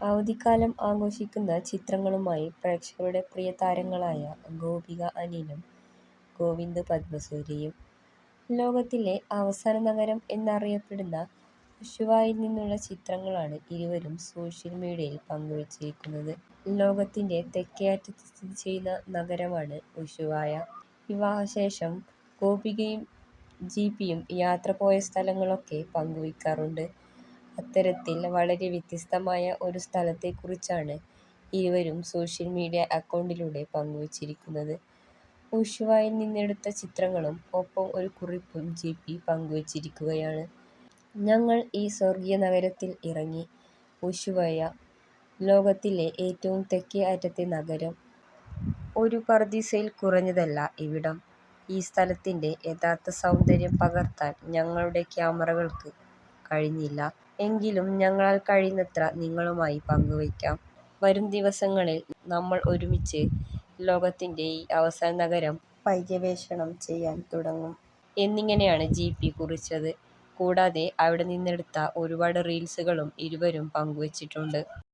അവധിക്കാലം ആഘോഷിക്കുന്ന ചിത്രങ്ങളുമായി പ്രേക്ഷകരുടെ പ്രിയ താരങ്ങളായ ഗോപിക അനിലും ഗോവിന്ദ് പത്മസൂരിയും ലോകത്തിലെ അവസാന നഗരം എന്നറിയപ്പെടുന്ന ഷുവായിൽ നിന്നുള്ള ചിത്രങ്ങളാണ് ഇരുവരും സോഷ്യൽ മീഡിയയിൽ പങ്കുവച്ചിരിക്കുന്നത്. ലോകത്തിന്റെ തെക്കേ അറ്റത്ത് സ്ഥിതി ചെയ്യുന്ന നഗരമാണ് ഉഷുവായ. വിവാഹശേഷം ഗോപികയും ജി പിയും യാത്ര പോയ സ്ഥലങ്ങളൊക്കെ പങ്കുവയ്ക്കാറുണ്ട്. അത്തരത്തിൽ വളരെ വ്യത്യസ്തമായ ഒരു സ്ഥലത്തെക്കുറിച്ചാണ് ഇരുവരും സോഷ്യൽ മീഡിയ അക്കൗണ്ടിലൂടെ പങ്കുവച്ചിരിക്കുന്നത്. ഉഷുവായിൽ നിന്നെടുത്ത ചിത്രങ്ങളും ഒപ്പം ഒരു കുറിപ്പും ജിപി പങ്കുവച്ചിരിക്കുകയാണ്. "ഞങ്ങൾ ഈ സ്വർഗീയ നഗരത്തിൽ ഇറങ്ങി. ഉഷുവായ. ലോകത്തിലെ ഏറ്റവും തെക്കേ അറ്റത്തെ നഗരം. ഒരു പർദീസയിൽ കുറഞ്ഞതല്ല ഇവിടം. ഈ സ്ഥലത്തിന്റെ യഥാർത്ഥ സൗന്ദര്യം പകർത്താൻ ഞങ്ങളുടെ ക്യാമറകൾക്ക് കഴിഞ്ഞില്ല. എങ്കിലും ഞങ്ങളാൽ കഴിയുന്നത്ര നിങ്ങളുമായി പങ്കുവയ്ക്കാം. വരും ദിവസങ്ങളിൽ നമ്മൾ ഒരുമിച്ച് ലോകത്തിന്റെ ഈ അവസാന നഗരം പര്യവേഷണം ചെയ്യാൻ തുടങ്ങും. " എന്നിങ്ങനെയാണ് ജിപി കുറിച്ചത്. കൂടാതെ അവിടെ നിന്നെടുത്ത ഒരുപാട് റീൽസുകളും ഇരുവരും പങ്കുവച്ചിട്ടുണ്ട്.